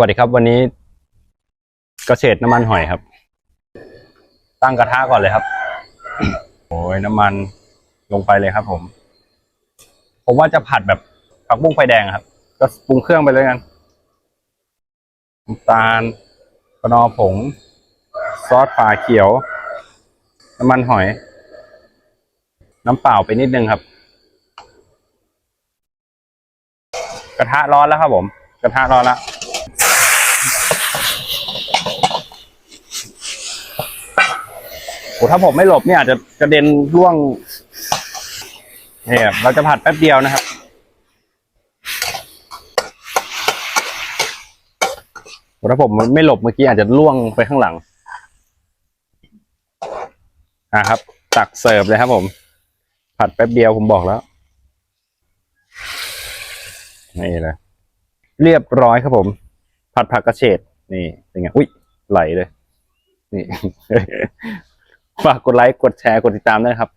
วัสดีครับ วันนี้เกษตรน้ำมันหอยครับ ตั้งกระทะก่อนเลยครับ โอ้ยน้ำมันลงไปเลยครับ ผม ผมว่าจะผัดแบบผักบุ้งไฟแดงครับ ก็ปรุงเครื่องไปเลยกันน้ำตาลกระนอผง ซอสฝาเขียว น้ำมันหอย น้ำเปล่าไปนิดนึงครับ กระทะร้อนแล้วครับผม กระทะร้อนแล้ว โอ้ถ้าผมไม่หลบเนี่ยอาจจะกระเด็นร่วงเนี่ยเราจะผัดแป๊บเดียวนะครับ ถ้าผมไม่หลบเมื่อกี้อาจจะล่วงไปข้างหลังอะครับ ตักเสิร์ฟเลยครับผม ผัดแป๊บเดียวผมบอกแล้ว นี่เลยเรียบร้อยครับผม ผัดผักกระเฉดนี่เป็นไงอุ้ยไหลเลย นี่ ฝากกดไลค์ กดแชร์ กดติดตามด้วยนะครับ